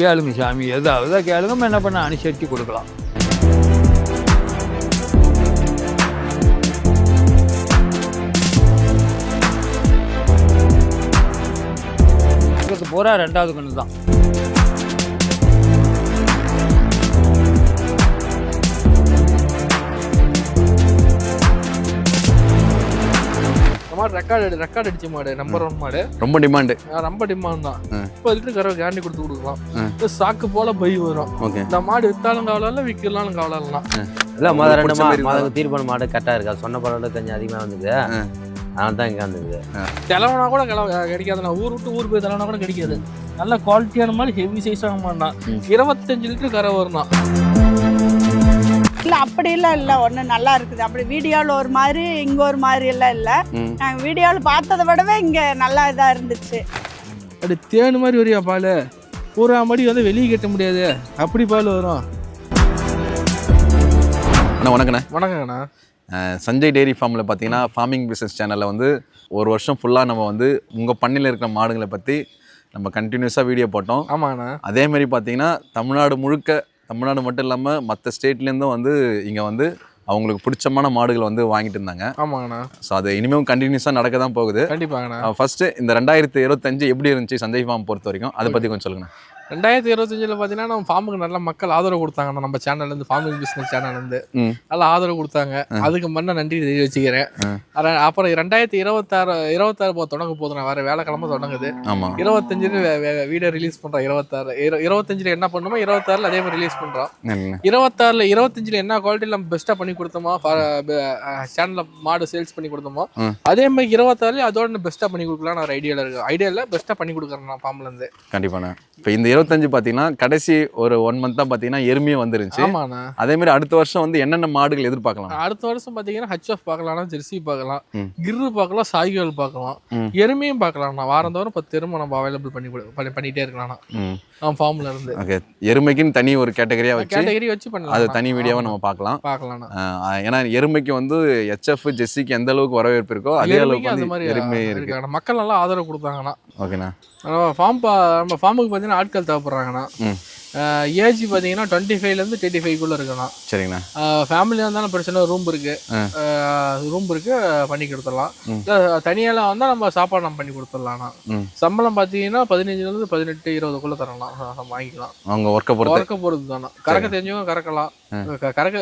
கேளுங்க சாமி. எதாவது கேளுங்க என்ன பண்ண அனுசரித்து கொடுக்கலாம். பூரா ரெண்டாவது கண்ணு தான். மாதிரி ரெக்கார்டு ரெக்கார்ட் அடிச்ச மாடு நம்பர் ஒன் மாடு. ரொம்ப டிமாண்டு ரொம்ப டிமாண்ட் தான். முப்பது லிட்டர் கறவை கேரண்டி கொடுத்து கொடுக்கலாம். சாக்கு போல பை வரும். இந்த மாடு வித்தாலும் கவலை இல்லை விற்கலாலும் கவலை இல்லை இல்லை மொதல் ரெண்டு மதம் தீர்ப்பான மாடு கரெக்டாக இருக்கா. சொன்ன பரவாயில்ல கொஞ்சம் அதிகமாக வந்தது அதனால தான் இங்கே வந்தது. கிளவனா கூட கிடைக்காது. நான் ஊர் விட்டு ஊர் போய் தலைவனா கூட கிடைக்காது. நல்ல குவாலிட்டியான மாதிரி ஹெவி சைஸாக மாடினா ம். இருபத்தஞ்சு லிட்டர் கரை வரும் இல்லை அப்படிலாம் இல்லை. ஒன்று நல்லா இருக்குது. அப்படி வீடியோவில் ஒரு மாதிரி இங்கே ஒரு மாதிரி எல்லாம் இல்லை. நாங்கள் வீடியோவில் பார்த்ததை விடவே இங்கே நல்லா இதாக இருந்துச்சு. அப்படி தேனு மாதிரி வரியா பால்? பூரா மடி வந்து வெளியே கட்ட முடியாது. அப்படி பால் வரும். அண்ணா வணக்கண்ணே. வணக்கங்கண்ணா. சஞ்சய் டெய்ரி ஃபார்மில் பார்த்தீங்கன்னா ஃபார்மிங் பிஸ்னஸ் சேனலில் வந்து ஒரு வருஷம் ஃபுல்லாக நம்ம வந்து உங்கள் பண்ணையில் இருக்கிற மாடுகளை பற்றி நம்ம கண்டினியூஸாக வீடியோ போட்டோம். ஆமாங்கண்ணா. அதே மாதிரி பார்த்தீங்கன்னா தமிழ்நாடு முழுக்க தமிழ்நாடு மட்டும் இல்லாமல் மற்ற ஸ்டேட்லேருந்தும் வந்து இங்கே வந்து அவங்களுக்கு பிடிச்சமான மாடுகள் வந்து வாங்கிட்டு இருந்தாங்க. ஆமாங்கண்ணா. ஸோ அது இனிமேல் கண்டினியூஸாக நடக்க தான் போகுது. கண்டிப்பாங்கண்ணா. ஃபர்ஸ்ட் இந்த ரெண்டாயிரத்தி இருபத்தஞ்சு எப்படி இருந்துச்சு சஞ்சய் ஃபார்ம் பொறுத்த வரைக்கும்? அதை பற்றி கொஞ்சம் சொல்லுங்கண்ணா. ரெண்டாயிரத்தி இருபத்தஞ்சில் பார்த்தீங்கன்னா நம்ம ஃபார்முக்கு நல்ல மக்கள் ஆதரவு கொடுத்தாங்கண்ணா நம்ம சேனல்லேருந்து ஃபார்மிங் பிஸ்னஸ் சேனல்லேருந்து நல்லா ஆதரவு கொடுத்தாங்க. அதுக்கு முன்ன நன்றி தெரிவிச்சுக்கிறேன். ம். அர- அப்புறம் ரெண்டாயிரத்தி இருபத்தாறு இருபத்தாறு போ- தொடங்க போதுண்ணா வேறு வேலைக்கிழமை தொடங்குது. ஆமாம் இருபத்தஞ்சில் வீடியோ ரிலீஸ் பண்ணுறோம் இருபத்தாறு. இரு இருபத்தஞ்சில் என்ன பண்ணுமோ இருபத்தாறில் அதே மாதிரி ரிலீஸ் பண்ணுறோம் இருபத்தாறில் இருபத்தஞ்சில் என்ன குவாலிட்டியில் நம்ம பெஸ்ட்டாக பண்ணி கொடுத்தோமோ சேனலில் மாடு சேல்ஸ் பண்ணி கொடுத்தோமோ. அதே மாதிரி இருபத்தாறுல அதோட பெஸ்ட்டாக பண்ணி கொடுக்கலாம் நான் ஐடியாவில் இருக்கு. ஐடியாவில் பெஸ்ட்டாக பண்ணி கொடுக்குறேன் நான் ஃபார்ம்லேருந்து கண்டிப்பாண்ணே. இப்போ இந்த இருபத்தஞ்சு பார்த்தீங்கன்னா கடைசி ஒரு ஒன் மந்த்தாக பார்த்தீங்கன்னா எருமையும் வந்துருந்துச்சு. அதே மாதிரி அடுத்த வருஷம் வந்து என்னென்ன மாடுகள் எதிர்பார்க்கலாம்? அடுத்த வருஷம் பார்த்தீங்கன்னா ஹச்எஃப் பார்க்கலாம் ஜெர்சி பார்க்கலாம். கிர்ரு பார்க்கலாம் சாய்கள் பார்க்கலாம். எருமையும் பார்க்கலாம்ண்ணா. வாரந்தோறும் பத்து எருமை நம்ம அவைலபிள் பண்ணி பண்ணிட்டே இருக்கலாம்ண்ணா. ஃபார்ம்ல இருந்து. ஓகே. எருமைக்குன்னு தனி ஒரு கேட்டகரியாக வச்சு கேட்டகரி வச்சு பண்ணலாம் அது தனி வீடியோவை நம்ம பார்க்கலாம். பார்க்கலாம்ண்ணா. ஆஹ் ஏன்னா எருமைக்கு வந்து ஹெச்எஃப் ஜெஸ்ஸிக்கு எந்த அளவுக்கு வரவேற்பு இருக்கோ அதே அளவுக்கு அந்த மாதிரி எருமை இருக்கு. மக்கள் நல்லா ஆதரவு கொடுத்தாங்கண்ணா. ஓகேண்ணா. நம்ம ஃபார்ம் பா நம்ம ஃபார்முக்கு பார்த்தீங்கன்னா ஆட்கள் தேவைப்படுறாங்கண்ணா. ஏஜ் பார்த்தீங்கன்னா டுவெண்ட்டி ஃபைவ்லேருந்து தேர்ட்டி ஃபைவ்க்குள்ளே இருக்குண்ணா சரிங்கண்ணா. ஃபேமிலியாக இருந்தாலும் பிரச்சனை ரூம் இருக்கு. ஆ. ரூம் இருக்கு பண்ணி கொடுத்துடலாம். இல்லை தனியாலாம் வந்தால் நம்ம சாப்பாடு நம்ம பண்ணி கொடுத்துடலாம்ண்ணா சம்பளம் பார்த்தீங்கன்னா பதினஞ்சுலேருந்து பதினெட்டு இருபதுக்குள்ளே தரலாம். நம்ம வாங்கிக்கலாம். அவங்க ஒர்க்கை பொறுத்து. கறக்க பொறுத்து தானே கறக்க தெரிஞ்சவங்க கறக்கலாம். கறக்க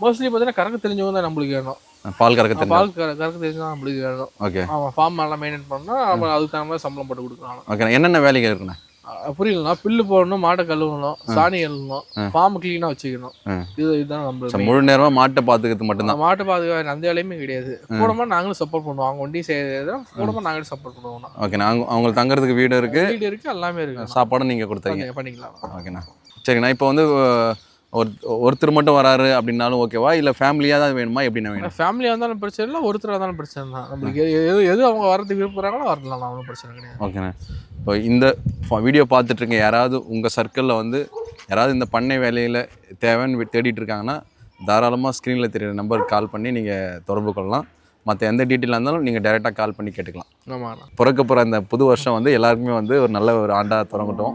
மோஸ்ட்லி பார்த்தீங்கன்னா கறக்க தெரிஞ்சவங்க தான் நம்மளுக்கு வேணும். பால் கறக்க பால் கற கறக்க தெரிஞ்சா நம்மளுக்கு வேணும். ஓகே. அவன் ஃபார்ம் எல்லாம் மெயின்டைன் பண்ணா நம்ம அதுக்கு தகுந்த மாதிரி சம்பளம் போட்டு கொடுக்கலாம். ஓகேண்ணா. என்னென்ன வேலைகள் இருக்குண்ணா? புரியலண்ணா. பில்லு போடணும் மாட்டை கழுவணும் சாணி கழுவணும் ம். ஃபார்ம் க்ளீனாக வச்சுக்கணும். இது இதுதான் நம்மளுக்கு முழு நேரமாக மாட்டை பார்த்துக்கிறது மட்டும்தான். மாட்டு பாதுகாப்பு அந்த வேலையுமே கிடையாது. கூடமா நாங்களும் சப்போர்ட் பண்ணுவோம். அவங்க ஒண்டி செய்யறது கூடமா நாங்களும் சப்போர்ட் பண்ணுவோம். ஓகேண்ணா அவங்க அவங்களுக்கு தங்குறதுக்கு வீடு இருக்குது வீடு இருக்கு எல்லாமே இருக்கு. சாப்பாடும் நீங்கள் கொடுத்துறீங்க பண்ணி- பண்ணிக்கலாம். ஓகேண்ணா சரிங்கண்ணா இப்போ வந்து ஒரு ஒருத்தர் மட்டும் வராரு அப்படின்னாலும் ஓகேவா? இல்லை ஃபேமிலியாக தான் வேணுமா? எப்படிண்ணா வேணும்? ஃபேமிலியாக இருந்தாலும் பிரச்சனை இல்லை ஒருத்தராக இருந்தாலும் பிரச்சனை தான். நம்மளுக்கு எது எது- அவங்க வரதுக்கு விரும்புகிறாங்களோ வரலாம் ஒன்றும் பிரச்சனை கிடையாது. ஓகேண்ணா இப்போ இந்த வீடியோ பார்த்துட்ருங்க யாராவது உங்கள் சர்க்கிளில் வந்து யாராவது இந்த பண்ணை வேலையில் தேவைன்னு தேடிட்டு இருக்காங்கன்னா தாராளமாக ஸ்க்ரீனில் தெரியுற நம்பருக்கு கால் பண்ணி நீங்கள் தொடர்பு கொள்ளலாம். மற்ற எந்த டீட்டெயிலாக இருந்தாலும் நீங்கள் டைரெக்டாக கால் பண்ணி கேட்டுக்கலாம். பிறக்க போகிற அந்த புது வருஷம் வந்து எல்லாருக்குமே வந்து ஒரு நல்ல ஒரு ஆண்டாக தொடங்கட்டும்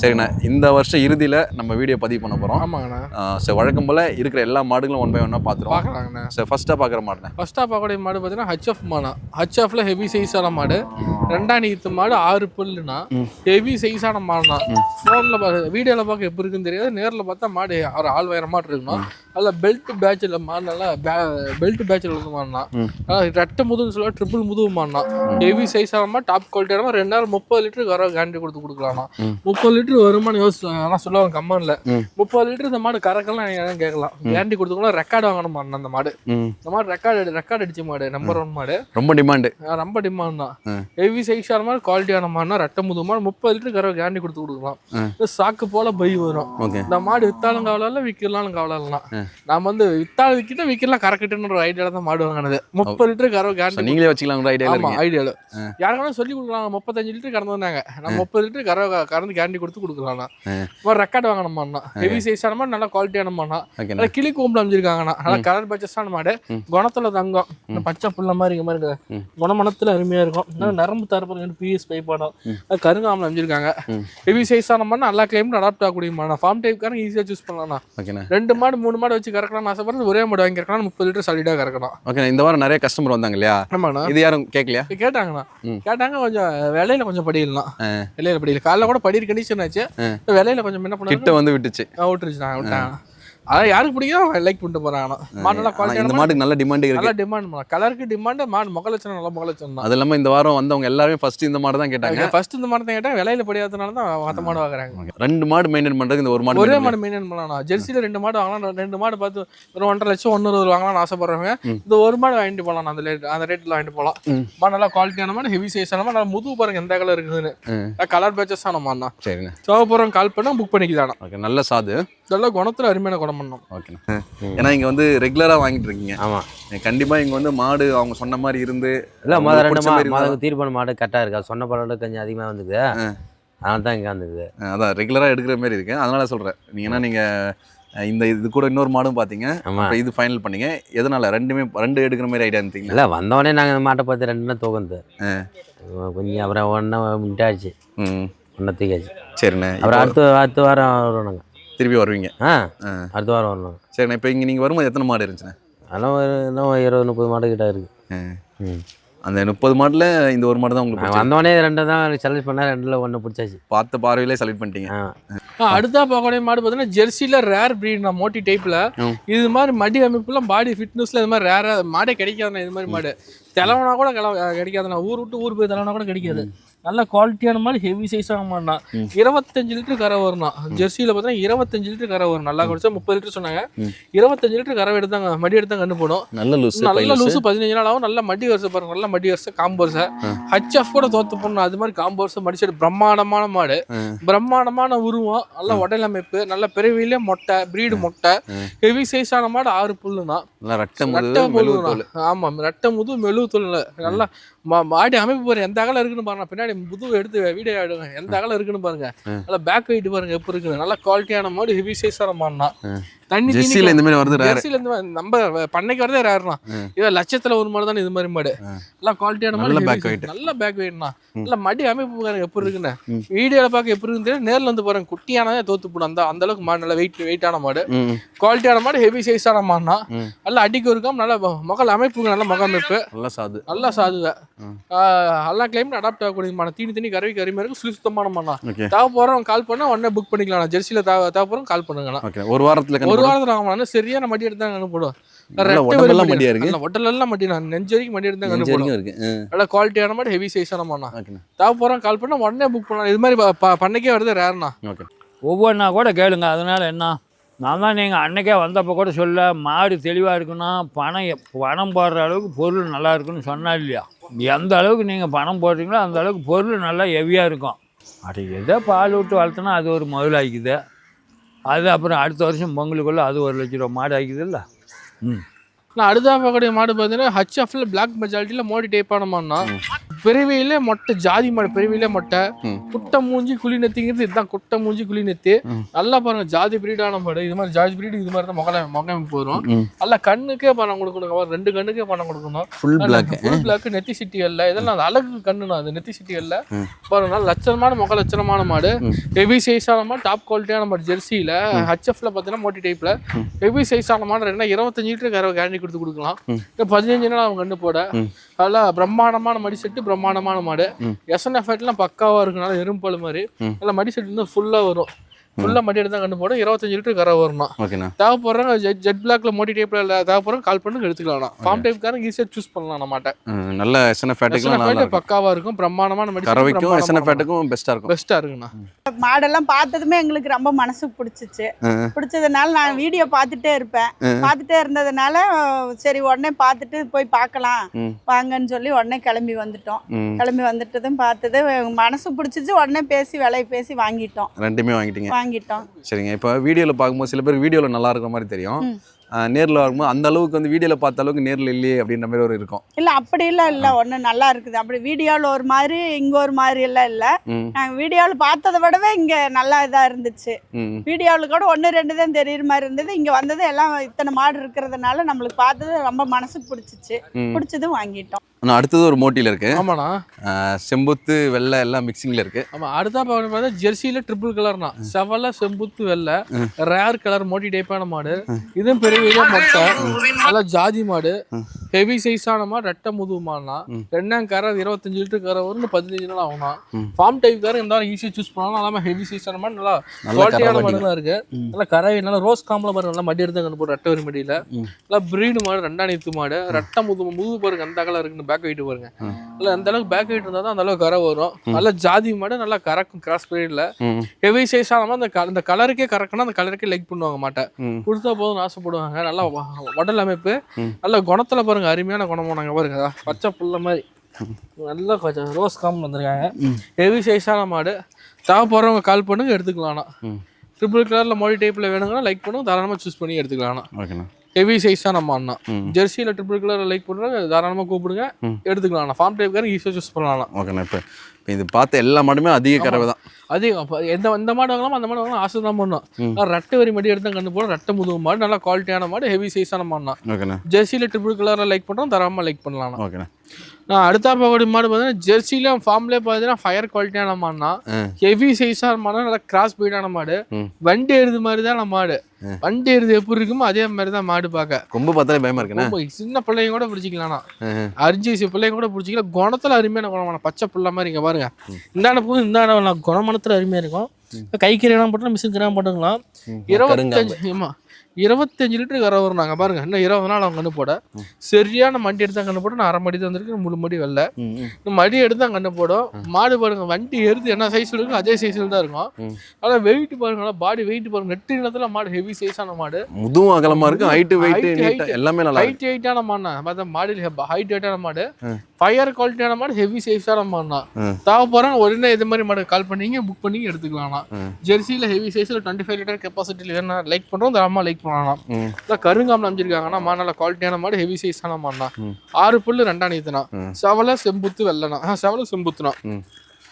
சரிண்ணா இந்த வருஷம் இறுதியில் நம்ம வீடியோ பதிவு பண்ண போகிறோம் ஆமாங்கண்ணா. ஸோ வழக்கம் போல் இருக்கிற எல்லா மாடுகளும் ஒன் பை ஒன்னாக பார்த்துருவோம் பார்க்கலாங்கண்ணா ஸோ ஃபஸ்ட்டாக பார்க்குற மாடுண்ணே. ஃபர்ஸ்ட்டாக பார்க்கக்கூடிய மாடு பார்த்தீங்கன்னா ஹச்எஃப் மாடா ஹச்எஃப்ல ஹெவி சைஸான மாடு. ரெண்டாம் நீத்து மாடு ஆறு புல்லுனா ஹெவி சைஸான மாடுனா ஃபோனில் வீடியோவில் பார்க்க எப்படி இருக்குன்னு தெரியாது. நேரில் பார்த்தா மாடு ஒரு ஆள் வேற மாடு இருக்கணும் அதில் பெல்ட் பேட்சில் மாடு நல்லா பெல்ட் பேட்சில் இருக்க மாடுனா ரெட்டை முதுகு சொல்ல ட்ரிபிள் முதுகு மாடுனா ஹெவி சைஸான மாடு டாப் குவாலிட்டியான ரெண்டு நாள் முப்பது லிட்டருக்கு வர கேரண்டி கொடுத்து கொடுக்கலாம்னா முப்பது லிட்டர் வருமானு யோசிச்சு ஆனால் சொல்லுவாங்க கம்மனில். முப்பது லிட்டர் இந்த மாடு கறக்கலாம் ஏன் கேட்கலாம். கேரண்டி கொடுத்துக்கலாம் ரெக்கார்டு வாங்கணும் மாடுனா அந்த மாடு. இந்த மாதிரி ரெக்கார்டு ரெக்கார்டு அடிச்ச மாடு நம்பர் ஒன் மாடு. ரொம்ப டிமாண்டு ரொம்ப டிமாண்ட் தான். ஹெவி சைஸான மாதிரி குவாலிட்டியான மாடுனா ரெட்டை முது மாடு முப்பது லிட்டர் கறவை கேரண்டி கொடுத்து கொடுக்கலாம். சாக்கு போல பை வரும். இந்த மாடு வித்தாலும் கவலை இல்லை விற்கலாலும் கவலை இல்லைனா நாம வந்து வித்தாலும் விற்கிட்ட விற்கலாம் கறக்கட்டுன்ற ஒரு ஐடியால தான் மாடு வாங்கினது. முப்பது லிட்டர் கறவை கேரண்டி நீங்களே வச்சுக்கலாம் ஐடியாவில் இருக்கீங்க. ஐடியால யாருக்கான சொல்லி கொடுக்கலாம். முப்பத்தஞ்சு லிட்டர் கறந்துருந்தாங்க நான் முப்பது லிட்டர் கற கறந்து கேரண்டி கொடுத்து கொடுக்கலாம்ண்ணா. ஒரு ரெக்கார்டு வாங்கணுமாண்ணா. ஹெவி சைஸான மாதிரி நல்லா குவாலிட்டியானமாண்ணா ஓகேண்ணா. நல்லா கிளி கூம்பில் அமைஞ்சிருக்காங்கண்ணா. நல்லா கலர் பச்சஸான மாடு. குணத்துல தங்கம். இந்த பச்சை புள்ள மாதிரி இங்க மாதிரி இருக்கு. குணமணத்துல அருமையா இருக்கும். நரம்பு தரப்பு பிஎஸ் பை படம். கருங்காமல் அமைஞ்சிருக்காங்க. ஹெவி சைஸான மாதிரி நல்லா கிளைம் அடாப்ட் ஆகக்கூடிய மாடு ஃபார்ம் டைப்காரங்க ஈஸியாக சூஸ் ஓகேண்ணா. ரெண்டு மாடு மூணு மாடு வச்சு கறக்கலாம்னு ஆசைப்படுறது ஒரே மாடு வாங்கி கறக்கலாம் முப்பது லிட்டர் சாலிடாக கறக்கலாம் ஓகே இந்த வாரம் நிறைய கஸ்டமர் வந்தாங்க இல்லையா? ஆமாண்ணா. இது யாரும் கேட்கலையா? கேட்டாங்கண்ணா. கேட்டாங்க கொஞ்சம் விலையில கொஞ்சம் படியிடலாம் விலையில படியில காலைல கூட படிக்கிற கண்டிஷன் ஆச்சு. விலையில கொஞ்சம் என்ன கிட்ட பண்ணாங்க வந்து விட்டுச்சு. விட்டுருச்சு. நான் விட்டாங்க அதான் யாருக்கு பிடிக்கும்? லைக் பண்ணிட்டு நல்லா ஆனா இந்த குவாலிட்டி மாட்டுக்கு நல்ல டிமாண்ட் இருக்கு. நல்லா டிமாண்ட் பண்ணலாம் கலருக்கு டிமாண்ட் மாடு முகலட்சணம் நல்லா முகலட்சணம் அது இல்லாம இந்த வாரம் வந்தவங்க எல்லாருமே ஃபர்ஸ்ட் இந்த மாடு தான் கேட்டாங்க. ஃபர்ஸ்ட் இந்த மாடு தான் கேட்டேன் விலையில படியாதனால தான் மற்ற மாடு வாங்குறாங்க. ரெண்டு மாடு மெயின்டைன் பண்றதுக்கு இந்த ஒரு மாடு ஒரே மாடு மெயின்டைன் பண்ணலாம். ஜெர்சியில் ரெண்டு மாடு வாங்கலாம். ரெண்டு மாடு பார்த்து ஒரு ஒன்றரை லட்சம் ஒன்று வாங்கலாம்னு ஆசைப்படுறவங்க இந்த ஒரு மாடு வாங்கிட்டு போகலாம் அந்த ரேட் அந்த ரேட்டில் வாங்கிட்டு போகலாம் மாடு நல்லா குவாலிட்டியான மாடு ஹெவி சைஸான மாடு முதுகு பாருங்க எந்த கலர் இருக்குதுன்னு. கலர் பேச்சஸ் ஆன மாடுனா சரிண்ணா. சிவப்புறம் கால் பண்ணால் புக் பண்ணிக்கிதானா ஓகே நல்ல சாது. நல்லா குணத்துல அருமையான குணம் பண்ணணும் ஓகேண்ணா ஏன்னா இங்க வந்து ரெகுலரா வாங்கிட்டு இருக்கீங்க. ஆமாம் கண்டிப்பா இங்க வந்து மாடு அவங்க சொன்ன மாதிரி இருந்து இல்லை மொதல் ரெண்டு பிடிச்ச மா மாதிரி இருந்தா- மொதல் தீர்ப்பான மாடு கரெக்டாக இருக்கா. சொன்ன பரவாயில்ல கொஞ்சம் அதிகமாக வந்துக்குது அதனால தான் இங்கே வந்துக்குது அஹ் அதான் ரெகுலரா எடுக்கிற மாதிரி இருக்கு. அதனால சொல்றேன். நீங்க ஏன்னா நீங்க அஹ் இந்த இது கூட இன்னொரு மாடும் அப்புறம் இது ஃபைனல் பண்ணீங்க. எதனால? ரெண்டுமே ரெண்டு எடுக்கிற மாதிரி ஐடியா இருந்தீங்களா இல்லை வந்தவொடனே நாங்கள் மாட்டை பார்த்து ரெண்டு நாள் தூக்குந்து கொஞ்சம் அப்புறம் ஒன்றா மிட்டாச்சு ம். ஒன்றை தூக்கியாச்சு. சரிண்ணே. அப்புறம் அடுத்த அடுத்த வாரம் வருவோம் நாங்கள் திருப்பி வருவீங்க. ஆ ஆ. அடுத்த வாரம் வரணும். சரிண்ணே இப்போ இங்க நீங்க வரும்போது எத்தனை மாடு இருந்துச்சுண்ணே? அதெல்லாம் ஒரு இன்னும் இருபது முப்பது மாடு கிட்ட இருக்குது ம். அந்த முப்பது மாடுல இந்த ஒரு மாடு தான் உங்களுக்கு. வந்தவொடனே ரெண்டு தான் செலக்ட் பண்ணேன் ரெண்டில் ஒன்று பிடிச்சாச்சு. பார்த்த பார்வையிலே செலக்ட் பண்ணிட்டீங்க. ஆ. அடுத்தா பார்க்கக்கூடிய மாடு பார்த்தீங்கன்னா ஜெர்சியில் ரேர் பிரீட் நான் மோட்டி டைப்பில். இது மாதிரி மடி அமைப்புலாம் பாடி ஃபிட்னஸ்ல இது மாதிரி ரேராக மாடே கிடைக்காதுண்ணா இது மாதிரி மாடு. தெலவனா கூட கிள கிடைக்காதுண்ணா. ஊர் விட்டு ஊர் போய் தெலவனா கூட கிடைக்காது. நல்ல குவாலிட்டியான மாடு ஹெவி சைஸான மாடுனா இருபத்தஞ்சு லிட்டர் கரை வரும்ண்ணா ஜெர்சியில் பார்த்தீங்கன்னா இருபத்தஞ்சு லிட்டர் கரை வரும். நல்லா குடிச்சா முப்பது லிட்டர் சொன்னாங்க. இருபத்தஞ்சு லிட்டர் கரை எடுத்தாங்க மடி எடுத்தாங்க கண்ணு போடும். நல்ல லூஸ் நல்ல லூசு பதினஞ்சு நாள் ஆகும். நல்ல மடி வருஷம் பாருங்க. நல்ல மடி வருஷம். காம்பு வருஷம். ஹச்எஃப் கூட தோத்து போடணும். அது மாதிரி காம்பு வருஷம் மடிச்செடு பிரம்மாண்டமான மாடு. பிரம்மாண்டமான உருவம். நல்ல உடல் அமைப்பு. நல்ல பிறவியிலே மொட்டை பிரீடு மொட்டை. ஹெவி சைஸான மாடு ஆறு புல்லு தான் நல்லா ரட்ட ரெட்டை முது மெழுகு தோல். ஆமா. ரெட்டை முது மெழுகு தோல். நல்லா மாடி அமைப்பு பாருங்க எந்த அகலம் இருக்குன்னு பாருங்க பின்னாடி முதுகு எடுத்து வீடியோ ஆயிடுங்க எந்த அகலம் இருக்குன்னு பாருங்க. நல்லா பேக் வெயிட் பாருங்க எப்படி இருக்குது? நல்ல குவாலிட்டியான மாடு ஹெவி சைஸான மாடுனா தண்ணி ஜெர்சியில் இந்த மாதிரி வருது ஜெர்சில இருந்து வ- நம்ம பண்ணைக்கு வரதே ரேர்னா இது லட்சத்துல ஒரு மாடு தான் இது மாதிரி மாடு. நல்லா குவாலிட்டியான நல்ல மாடு weight. size. நல்ல பேக் வெயிட்னா நல்ல மடி அமைப்பு பாருங்க எப்படி இருக்குன்னு. வீடியோல பார்க்க எப்படி தெரியும் நேர்ல வந்து பாருங்க குட்டியானதே தோத்து போடும். அந்த அந்த அளவுக்கு மாடு நல்ல வெயிட் வெயிட்டான மாடு. குவாலிட்டியான மாடு ஹெவி சைஸான மாடுனா நல்ல அடிக்கு இருக்கும் நல்ல முகல் அமைப்பு நல்ல முக அமைப்பு. நல்லா சாது. நல்லா சாதுவ எல்லா கிளைமேட் அடாப்ட் ஆகக்கூடிய மாடு. தீனி தண்ணி கருவி கருமையா இருக்கும் சுழி சுத்தமான மாடுனா தேவை போறவங்க கால் பண்ணா உடனே புக் பண்ணிக்கலாம் ஜெர்சியில தேவை தேவை போறவங்க கால் பண்ணுங்கண்ணா. ஓகே ஒரு வாரத்துல ஒரு கண்டிப்பா வாரத்துல சரியான மடி எடுத்து தான் அனுப்பிடும் நல்ல உடம்பெல்லாம் மடியா? இருக்கு. உடலெல்லாம் மடி நான் நெஞ்சு வரைக்கும் மடி எடுத்து தான் நெஞ்சு அனுப்பிடும் வரைக்கும் இருக்கு. நல்ல குவாலிட்டியான மாடு ஹெவி சைஸான மாடுனா ஓகேண்ணா. தேவை போறவங்க கால் பண்ணா உடனே புக் பண்ணலாம். இது மாதிரி பண்ணைக்கே வருது ரேர்னா ஓகே. ஒவ்வொன்றா கூட கேளுங்க அதனால என்ன? நான் தான் நீங்கள் அன்னைக்கே வந்தப்போ கூட சொல்ல மாடு தெளிவாக இருக்குன்னா பணம் பணம் போடுற அளவுக்கு பொருள் நல்லா இருக்குன்னு சொன்னா இல்லையா? எந்த அளவுக்கு நீங்கள் பணம் போடுறீங்களோ அந்த அளவுக்கு பொருள் நல்லா ஹெவியாக இருக்கும். அது எதோ பால் விட்டு வளர்த்தனா அது ஒரு முதலாகிக்குது அது அப்புறம் அடுத்த வருஷம் பொங்கலுக்குள்ளே அது ஒரு லட்ச ரூபா மாடு ஆகிக்குதுல்ல ம். நான் அடுத்தா பார்க்கக்கூடிய மாடு பார்த்தீங்கன்னா ஹச்எஃப்ல பிளாக் மெஜாரிட்டியில் மோடி டைப்பான மாடுனா பிறவியிலே மொட்டை ஜாதி மாடு பிறவியிலே மொட்டை. குட்டை மூஞ்சி குழி நெத்திங்கிறது இதுதான். குட்டை மூஞ்சி குழி நெத்தி. நல்லா பாருங்க ஜாதி பிரீடான மாடு. இது மாதிரி ஜாதி பிரீடு இது மாதிரி தான் முகல முகம் போயிடும். நல்லா கண்ணுக்கே பணம் கொடுக்கணும். ரெண்டு கண்ணுக்கே பணம் கொடுக்கணும். ஃபுல் பிளாக் ஃபுல் பிளாக் நெத்தி சிட்டி அல்ல இதெல்லாம் அந்த அழகு கண்ணுனா அது நெத்தி சிட்டி அல்ல பாருங்க நல்ல லட்சணமான முக லட்சணமான மாடு. ஹெவி சைஸான மாடு டாப் குவாலிட்டியான மாடு. ஜெர்சியில ஹச்எஃப்ல பார்த்தீங்கன்னா மோட்டி டைப்ல ஹெவி சைஸான மாடு ரெண்டா இருபத்தஞ்சு லிட்டர் கரை கேரண்டி கொடுத்து கொடுக்கலாம் இப்போ பதினஞ்சு நாள் அவங்க கண்டு போட நல்லா பிரம்மாண்டமான மடி செட்டு பிரம்மாண்டமான மாடு எஸ்என்எஃப் எல்லாம் பக்காவா இருக்கும் நல்லா எறும்பல் மாதிரி நல்லா மடி செட்டு இன்னும் ஃபுல்லா வரும் ஃபுல்லா மடி எடுத்து தான் கண்டு போட இருபத்தஞ்சு லிட்டர் கரை வரணும். ஓகேண்ணா. தேவைப்படுறாங்க ஜெட் ஜெட் பிளாக்ல மோட்டி டைப்ல தேவைப்படுறாங்க கால் பண்ணி எடுத்துக்கலாம் ஃபார்ம் டைப்காரங்க ஈஸியாக சூஸ் பண்ணலாம் நம்ம மாட்டை ம், நல்ல எஸ்என்எஃப் பக்காவா இருக்கும் பிரம்மாண்டமான மடி கறவைக்கும் எஸ்என்எஃப் ஃபேட்டுக்கும் பெஸ்ட்டாக இருக்கும். பெஸ்டா இருக்குண்ணா. மாடெல்லாம் பார்த்ததுமே எங்களுக்கு ரொம்ப மனசுக்கு பிடிச்சிச்சு. பிடிச்சதுனால நான் வீடியோ பார்த்துட்டே இருப்பேன். பார்த்துட்டே இருந்ததுனால சரி உடனே பார்த்துட்டு போய் பார்க்கலாம். வாங்கன்னு சொல்லி உடனே கிளம்பி வந்துட்டோம். கிளம்பி வந்துட்டதும் பார்த்தது மனசு பிடிச்சிச்சு. உடனே பேசி விலையை பேசி வாங்கிட்டோம். ரெண்டுமே வாங்கிட்டீங்க. வாங்கிட்டோம். சரிங்க. இப்போ வீடியோவில் பார்க்கும்போது சில பேர் வீடியோவில் நல்லா இருக்கிற மாதிரி தெரியும். நேரில் வரும்போது அந்த அளவுக்கு வந்து வீடியோவில் பார்த்த அளவுக்கு நேரில் இல்லையே அப்படின்ற மாதிரி ஒரு இருக்கும். இல்ல அப்படிலாம் இல்ல. ஒண்ணு நல்லா இருக்குது. அப்படி வீடியோல ஒரு மாதிரி இங்க ஒரு மாதிரி எல்லாம் இல்ல. ம். நாங்க வீடியோல பார்த்ததை விடவே இங்க நல்லா இதா இருந்துச்சு. வீடியோவில் கூட ஒன்று ரெண்டு தான் தெரியுற மாதிரி இருந்தது. இங்கே வந்தது எல்லாம் இத்தனை மாடு இருக்கிறதுனால நம்மளுக்கு பார்த்தது ரொம்ப மனசுக்கு பிடிச்சிச்சு. பிடிச்சதும் வாங்கிட்டோம். ஆனால் அடுத்தது ஒரு மோட்டியில் இருக்கு. ஆமாண்ணா. செம்புத்து வெள்ளை எல்லாம் மிக்சிங்கில் இருக்கு. ஆமா அடுத்தா பார்த்தா ஜெர்சியில ட்ரிபிள் கலர்னா செவல செம்புத்து வெள்ளை ரேர் கலர் மோட்டி டைப்பான மாடு. இதுவும் பெரிய பெரிய மொட்டை. நல்லா ஜாதி மாடு. ஹெவி சைஸான மாடு ரெட்டை முதுகு மாடுனா ரெண்டாம் கரை இருபத்தஞ்சு லிட்டர் கரை வரும் பதினஞ்சு நாள் ஆகும்னா ஃபார்ம் டைப் கரை இருந்தாலும் ஈஸியாக சூஸ் பண்ணலாம். நல்லா ஹெவி சைஸான மாடு நல்லா குவாலிட்டியான மாடுலாம் இருக்கு. நல்லா கரை நல்லா ரோஸ் காம்பில் பாருங்க நல்லா மடி எடுத்து கண்டு போட்டு ரெட்டை வரி மடியில். நல்லா பிரீடு மாடு ரெண்டாம் நீத்து மாடு. ரெட்டை முது முதுகு பாருங்க அந்த கலர் இருக்குன்னு பேக் வெயிட் பாருங்க. நல்லா அந்த அளவுக்கு பேக் வெயிட் இருந்தால் தான் அந்த அளவுக்கு கரை வரும். நல்லா ஜாதி மாடு நல்லா கறக்கும் கிராஸ் பீரியட்ல ஹெவி சைஸ் ஆனமா அந்த கலருக்கே கறக்கணும் அந்த கலருக்கே லைக் பண்ணுவாங்க மாட்டை. ம். கொடுத்தா போதும் ஆசைப்படுவாங்க. நல்லா உடல் அமைப்பு. நல்ல குணத்துல பாருங்க அருமையான குணம் நாங்க பாருங்க பச்சை புல்ல மாதிரி. நல்லா கொஞ்சம் ரோஸ் காம் வந்திருக்காங்க. ஹெவி சைஸான மாடு. தேவை போறவங்க கால் பண்ணுங்க எடுத்துக்கலாம்ண்ணா ட்ரிபிள் கலர்ல மொழி டைப்ல வேணுங்கன்னா லைக் பண்ணுங்க தாராளமா சூஸ் பண்ணி எடுத்துக்கலாம்ண்ணா ஓகேண்ணா ஹெவி சைஸான மாடுண்ணா ம். ஜெர்சியில் ட்ரிபிள் கலர் லைக் பண்ணுறாங்க தாராளமாக கூப்பிடுங்க. எடுத்துக்கலாம்ண்ணா ஃபார்ம் டைப்காரங்க ஈஸியாக சூஸ் பண்ணலாம் ஓகேண்ணா இப்போ இது பார்த்த எல்லா மாடுமே அதிக கறவை தான் அதிகம். எந்த எந்த மாடு வாங்கலாமோ அந்த மாடு வாங்கலாம் ஆசை தான் பண்ணும். ரெட்டை வரி மடி எடுத்து கண்டு போட ரெட்டை முதுகு மாடு நல்லா குவாலிட்டியான மாடு ஹெவி சைஸான மாடுனா ஓகேண்ணா. ஜெர்சியில் ட்ரிபிள் கலரில் லைக் பண்ணுறோம் தரமாக லைக் பண்ணலாம் ஓகேண்ணா. நான் அடுத்த பார்க்கக்கூடிய மாடு பார்த்தீங்கன்னா ஜெர்சியில் ஃபார்ம்லேயே பார்த்தீங்கன்னா ஃபயர் குவாலிட்டியான மாடுனா. ஹெவி சைஸான மாடு நல்லா கிராஸ் பீடான மாடு. வண்டி எருது மாதிரி தான் மாடு வண்டி எருது எப்படி இருக்குமோ அதே மாதிரி தான் மாடு பார்க்க. கொம்பு பார்த்தாலே பயமா ரொம்ப சின்ன பிள்ளைங்க கூட பிடிச்சிக்கலாம்ண்ணா ஆ. அரிஞ்சி பிள்ளைங்க கூட பிடிச்சிக்கலாம் குணத்துல அருமையான குணமான பச்சை புள்ள மாதிரி இங்க பாருங்க. இந்தாண்ட பூ இந்தாண்ட குணமானத்துல அருமையா இருக்கும். கைக்கு கிராம் போட்டுலாம் மிஷின் கிராம் போட்டுக்கலாம். இருபத்தஞ்சு ஆமா. இருபத்தஞ்சு லிட்டர் கரை வரும் நாங்க பாருங்க. இன்னும் இருபது நாள் அவங்க கண்ணு போட. சரியான மண்டி எடுத்தா கண்ணு போட நான் அரை மடி தான் வந்திருக்கு முழு மடி வரல மடி எடுத்தா கண்ணு போடும். மாடு பாருங்க வண்டி எருது என்ன சைஸ்ல இருக்கும் அதே சைஸ்ல தான் இருக்கும். ஆனா வெயிட் பாருங்க பாடி வெயிட் பாருங்க. நெட்டு நிலத்துல மாடு ஹெவி சைஸான மாடு. முதுவும் அகலமா இருக்கும் ஹைட்டு வெயிட். எல்லாமே நல்லா இருக்கு ஹைட் ஹைட்டான மாடுனா பார்த்தா மாடு ஹைட் ஹைட்டான மாடு. ஃபயர் குவாலிட்டியான மாடு ஹெவி சைஸான மாடுனா. தேவை போகிறோம் உடனே இது மாதிரி மாடு கால் பண்ணீங்க புக் பண்ணி எடுத்துக்கலாம்ண்ணா. ம். ஜெர்சியில் ஹெவி சைஸில் டுவெண்ட்டி ஃபைவ் லிட்டர் கெப்பாசிட்டியில் வேணும் லைக் பண்ணுறோம் தாராளமாக லைக் பண்ணலாம் ம். இல்லை கருங்காமல் அமைஞ்சிருக்காங்கன்னா மாடு நல்ல குவாலிட்டியான மாடு ஹெவி சைஸான மாடுனா ம். ஆறு புல்லு ரெண்டாம் நீத்துனா ம். செவலை செம்புத்து வெள்ளனா செவலை செம்புத்துனா ம்.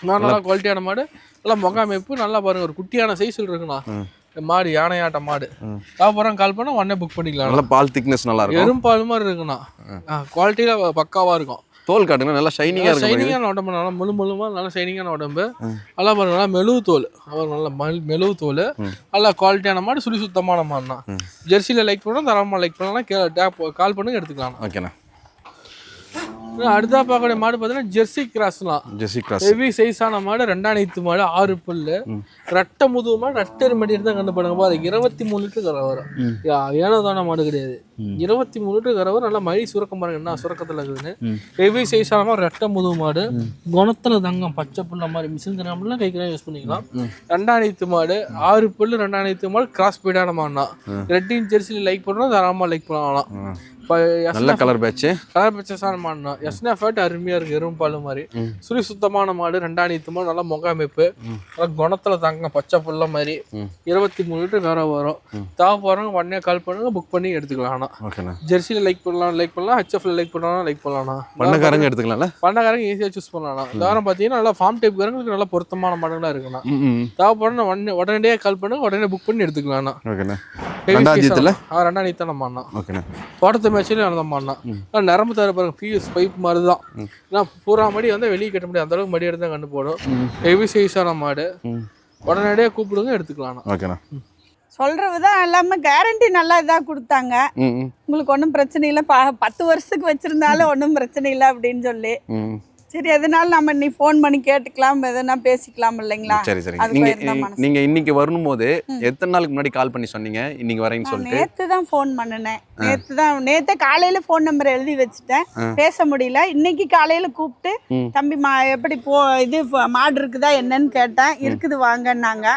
நல்லா குவாலிட்டியான மாடு. நல்லா முகாமைப்பு நல்லா பாருங்க ஒரு குட்டியான சைஸில் இருக்குண்ணா. ம். இந்த மாடு யானையாட்ட மாடு. ம். தேவைப்படுறோம் கால் பண்ணால் உடனே புக் பண்ணிக்கலாம் நல்ல பால் திக்னஸ் நல்லா இருக்கும். எறும்பால் மாதிரி இருக்குண்ணா. குவாலிட்டியில் பக்காவாக இருக்கும். தோல் காட்டுங்க நல்லா ஷைனிங்கா இருக்கும் ஷைனிங்கான உடம்பு நல்லா முழு முழுமா நல்லா ஷைனிங்கான உடம்பு. நல்லா பாருங்க நல்லா மெழுவு தோல். அவர் நல்ல மெழுவு தோல். நல்லா குவாலிட்டியான மாடு சுழி சுத்தமான மாடுனா ஜெர்சியில் லைக் பண்ணணும் தரமாக லைக் பண்ணலாம். கால் பண்ணுங்க எடுத்துக்கலாம் ஓகேண்ணா. அடுத்தா பார்க்கக்கூடிய மாடு பார்த்தீங்கன்னா ஜெர்சி கிராஸ்லாம். ஜெசி கிராஸ். ஹெவி சைஸான மாடு ரெண்டாம் நீத்து மாடு ஆறு புல்லு. ரெட்டை முதுகு மாடு ரெட்டை மடி தான் கண்டு பண்ணுங்க பாரு இருபத்தி மூணு லிட்டர் கரை வரும். யா, ஏனோதான மாடு கிடையாது. இருபத்தி மூணு லிட்டர் கரை வரும். நல்லா மழி சுரக்கம் பாருங்க என்ன சுரக்கத்தில் இருக்குதுன்னு. ஹெவி சைஸான மாடு ரெட்டை முதுகு மாடு. குணத்துல தங்கம் பச்சை புல்ல மாதிரி மிஷின் கிராம்லாம் கைக்கெல்லாம் யூஸ் பண்ணிக்கலாம். ரெண்டாம் நீத்து மாடு ஆறு புல்லு ரெண்டாம் நீத்து மாடு கிராஸ் ஸ்பீடான மாடுனா. ரெட்டின் ஜெர்சியில் லைக் பண்ணுறோம் தாராளமாக லைக் பண்ணலாம். நல்ல கலர் பேட்ச் கலர் பச்சஸான மாடுனா எஸ்னா ஃபேட் அருமையா இருக்கு எறும்பாலு மாதிரி. சுழி சுத்தமான மாடு ரெண்டாம் நீத்து மாடு நல்லா முக அமைப்பு. நல்லா குணத்துல தாங்க பச்சை புல்ல மாதிரி. இருபத்தி மூணு லிட்டர் வேற வரும். தேவை போறவங்க உடனே கால் பண்ணுங்க புக் பண்ணி எடுத்துக்கலாம்ண்ணா ஓகேண்ணா ஜெர்சியில் லைக் பண்ணலாம் லைக் பண்ணலாம் ஹெச்எஃப்ல லைக் பண்ணலாம் லைக் பண்ணலாம்ண்ணா பண்ணக்காரங்க எடுத்துக்கலாம்ல? பண்ணக்காரங்க ஈஸியாக சூஸ் பண்ணலாம் இந்த வாரம் பார்த்தீங்கன்னா நல்லா ஃபார்ம் டைப் காரங்களுக்கு நல்லா பொருத்தமான மாடுங்களா இருக்குண்ணா. ம் தேவைப்படணும் உடனே உடனடியே கால் பண்ணுங்க உடனே புக் பண்ணி எடுத்துக்கலாம்ண்ணா ஓகேண்ணா ஆ ரெண்டாம் நீத்தான மாடுண்ணா ஓகேண்ணா தோட்டத்து மேட்ச்லேயும் நடந்த மாடுனா நரம்பு தர பாருங்க பிஎஸ் பைப் மாதிரி தான் ஏன்னா பூரா மடி வந்து வெளியே கட்ட முடியாது. அந்த அளவுக்கு மடி எடுத்து கண்டு போடும். ஹெவி சைஸான மாடு உடனடியாக கூப்பிடுங்க எடுத்துக்கலாம் ஓகேண்ணா சொல்றது தான் எல்லாமே கேரண்டி நல்லா இதாக கொடுத்தாங்க. உங்களுக்கு ஒன்றும் பிரச்சனை இல்லை. ப பத்து வருஷத்துக்கு வச்சிருந்தாலும் ஒன்றும் பிரச்சனை இல்லை அப்படின்னு சொல்லி. சரி எதனால நம்ம நீ ஃபோன் பண்ணி கேட்டுக்கலாம் எதனா பேசிக்கலாம் இல்லைங்களா? சரி சரி. நீங்க. நீங்க இன்னைக்கு வரணும் போது எத்தனை நாளுக்கு முன்னாடி கால் பண்ணி சொன்னீங்க? இன்னைக்கு வரேன்னு சொல்லிட்டு. நேத்து தான் ஃபோன் பண்ணினேன். நேத்து தான் நேத்தே காலையில ஃபோன் நம்பர் எழுதி வச்சுட்டேன். பேச முடியல. இன்னைக்கு காலையில கூப்பிட்டு. தம்பி மா எப்படி போ இது மாடு இருக்குதா என்னன்னு கேட்டேன். இருக்குது வாங்கன்னாங்க.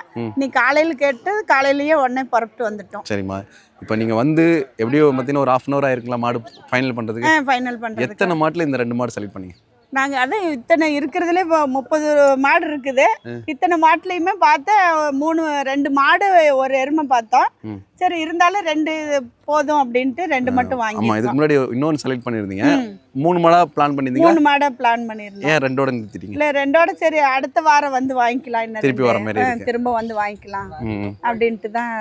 நீ காலையில கேட்டு காலையிலயே உடனே புறப்பட்டு வந்துட்டோம். சரிம்மா. இப்போ நீங்க வந்து எப்படியோ பார்த்தீங்கன்னா ஒரு ஹாஃப் அன் ஹவர் ஆயிருக்கலாம் மாடு ஃபைனல் பண்றதுக்கு? ஃபைனல் பண்றதுக்கு. எத்தனை மாட்டுல இந்த ரெண்டு மாடு செலக்ட் பண்ணீங்க? நாங்க அதான் இத்தனை இருக்கிறதுல இப்போ முப்பது மாடு இருக்குது. இத்தனை மாட்டுலயுமே பார்த்தா மூணு ரெண்டு மாடு ஒரு எருமை பார்த்தோம். சரி இருந்தாலும் ரெண்டு போதும் அப்படின்ட்டு ரெண்டு மட்டும் ஆமா இதுக்கு வாங்கி முன்னாடி இன்னொன்று செலக்ட் பண்ணியிருந்தீங்க. மூணு மாடா பிளான் பண்ணியிருந்தீங்க மூணு மாடை பிளான் பண்ணியிருந்தோம். ஏன் ரெண்டோட நிறுத்திட்டீங்க? இல்ல ரெண்டோட சரி அடுத்த வாரம் வந்து வாங்கிக்கலாம் இன்னும் திருப்பி வர. மாதிரி. திரும்ப வந்து வாங்கிக்கலாம் அப்படின்ட்டு தான்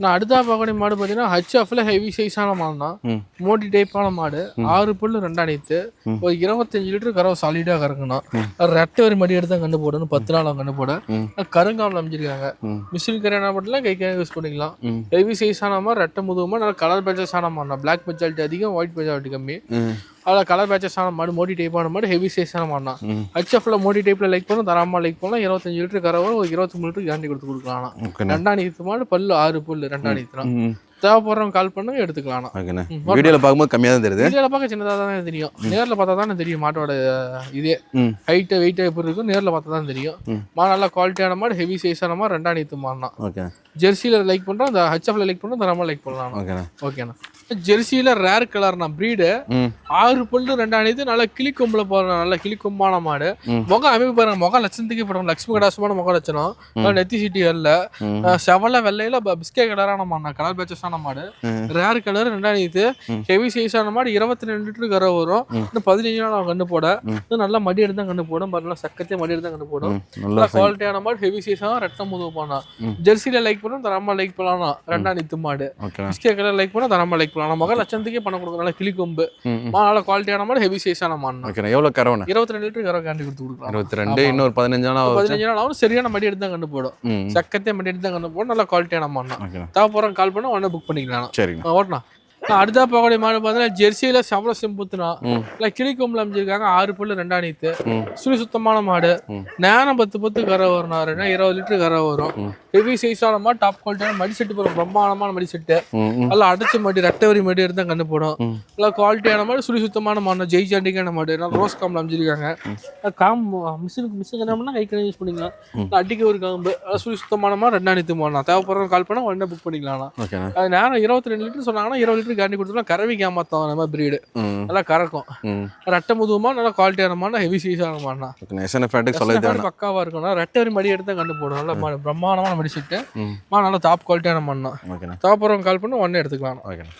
நான் அடுத்தா பார்க்கக்கூடிய மாடு பார்த்தீங்கன்னா ஹச்எஃப்ல ஹெவி சைஸான மாடு தான் ம். மோடி டைப்பான மாடு. ஆறு புல்லு ரெண்டாணித்து ஒரு இருபத்தஞ்சு லிட்டர் கறவை சாலிடாக கறக்கணும் ரெட்டை ஒரு மடி எடுத்து கண்டு போடணும். பத்து நாள் கண்டு போட. கருங்காமல் அமைஞ்சிருக்காங்க. மிஷின் கரையான மட்டும் கை கை யூஸ் பண்ணிக்கலாம். ஹெவி சைஸான மாதிரி ரெட்டை முதுகுமா நல்லா கலர் பேச்சஸான மாடு பிளாக் மெஜாலிட்டி அதிகம் ஒயிட் மெஜாலிட்டி கம்மி. அதில் கலர் பேச்சஸான மாடு மோடி டைப்பான மாடு ஹெவி சைஸான மாடுனா ஹச்எஃப்ல மோடி டைப்பில் லைக் பண்ணணும் தரமாக லைக் பண்ணலாம் இருபத்தஞ்சு லிட்டர் கறவை ஒரு இருபத்தி லிட்டர் கேரண்டி கொடுத்து கொடுக்கலாம் ரெண்டாணித்து மாடு பல்லு ஆறு புல்லு ரெண்டாணித்து தான் ம். தேவைப்படுறவங்க கால் பண்ணுங்க எடுத்துக்கலாம் வீடியோவில் பார்க்கும்போது கம்மியாக தான் தெரியுது. வீடியோல பார்க்க சின்னதாக தான் தெரியும். நேரில் பார்த்தா தானே தெரியும் மாட்டோட இதே. ஹைட்டு வெயிட் எப்படி இருக்கும் நேரில் பார்த்தா தான் தெரியும். ம். நல்லா குவாலிட்டியான மாடு ஹெவி சைஸான மாடு ரெண்டாம் நீத்து மாடுனா ஓகே ஜெர்சியில் லைக் பண்ணுறோம் அந்த ஹச்எஃப்ல லைக் பண்ணுறோம் தரமாக லைக் பண்ணலாம் ஓகேண்ணா. ஓகேண்ணா. ஜெர்சியில் ரேர் கலர்னா ப்ரீடு ஆறு பல்லு ரெண்டாம் நீத்து நல்லா கிளி கொம்பில் போகிற நல்ல கிளி கொம்பான மாடு. முகம் அமைப்பு பாருங்க முகம் லட்சத்துக்கு படம் லட்சுமி கடாசமான முகம் லட்சணம். நெத்தி சிட்டி ம். செவல வெள்ளையில பிஸ்கே கலரான மாடு கலர் பேச்சஸான மாடு. ரேர் கலர் ரெண்டாயிரத்து ம். ஹெவி சைஸான மாடு இருபத்தி ரெண்டு லிட்டர் கரை வரும். இன்னும் பதினஞ்சு நாள் கண்ணு போட. நல்லா மடி எடுத்து கண்ணு போடும். நல்லா சக்கத்தே மடி எடுத்து கண்ணு போடும். நல்லா குவாலிட்டியான மாடு ஹெவி சைஸாக ரெட்டம் முதுகு போனா. ஜெர்சியில லைக் பண்ணணும் தரமா லைக் பண்ணலாம். ரெண்டா நித்து மாடு. ஓகேண்ணா பிஸ்கே கலர் லைக் பண்ணா தரமா லைக் பண்ணலாம் மக லட்சத்துக்கே பண்ண கொடுக்கும் நல்லா கிளி கொம்பு நல்லா குவாலிட்டியான மாடு ஹெவி சைஸான மாடு ஓகேண்ணா எவ்வளோ கரவண்ணா இருபத்தி ரெண்டு லிட்டர் கரை காண்டி கொடுத்து கொடுக்கலாம். இருபத்தி ரெண்டு. இன்னொரு பதினஞ்சு நாள் பதினஞ்சு நாள் ஆகும். சரியான மடி எடுத்து தான் கண்ணு போடும் ம். சக்கத்தே மடி எடுத்து தான் கண்ணு போடும் நல்லா குவாலிட்டியான மாடு ஓகேண்ணா தேவைப்படுறவங்க கால் பண்ணா உடனே புக் பண்ணிக்கலாம். சரிங்கண்ணா. ஓட்டலாம் அடுத்தா போகக்கூடிய மாடு பார்த்தீங்கன்னா ஜெர்சியில சவள செம்புத்துனா இல்லை அமைஞ்சிருக்காங்க ஆறு புல்லு ரெண்டாணித்து ம். சுழி சுத்தமான மாடு. நேரம் பத்து பத்து கரை வரும் ரெண்டா இருபது லிட்டர் கரை வரும். ஹெவி சைஸான மாடு டாப் குவாலிட்டியான மடி செட்டு போகிற பிரம்மாண்டமான மடி செட்டு நல்லா அடைச்ச மாடி ரெட்டவரி மாடி தான் கண்டு போடும். நல்லா குவாலிட்டியான மாடு சுழி சுத்தமான மாடு ஜெய் சாண்டிக்கான மாடு. ரோஸ் காம்பில் அமைஞ்சிருக்காங்க. காம் மிஷினுக்கு மிஷின் கண்ணாமனா கை கண்ணி யூஸ் பண்ணிக்கலாம். அடிக்க ஒரு காம்பு சுழி சுத்தமான மாடு ரெண்டாணித்து மாடலாம் தேவைப்படுறவங்க கால் பண்ணால் உடனே புக் பண்ணிக்கலாம் அது நேரம் இருபத்தி ரெண்டு லிட்டர் சொன்னாங்கன்னா இருபது லிட்டர் கேரண்டி கொடுத்துலாம் கறவைக்கு ஏமாத்தோம் நம்ம பிரீடு நல்லா கறக்கும். ரெட்டை முதுகுமா நல்லா குவாலிட்டியான மாடு ஹெவி சைஸான தேவை பக்காவா இருக்கும் ரெட்டை வரி மடி எடுத்து கண்டு போடும் நல்லா மாடு பிரம்மாண்டமான மடி செட்டு ம். நல்லா டாப் குவாலிட்டியான மண்ணா தேவைப்படுறவங்க கால் பண்ணி உடனே எடுத்துக்கலாம் ஓகேண்ணா.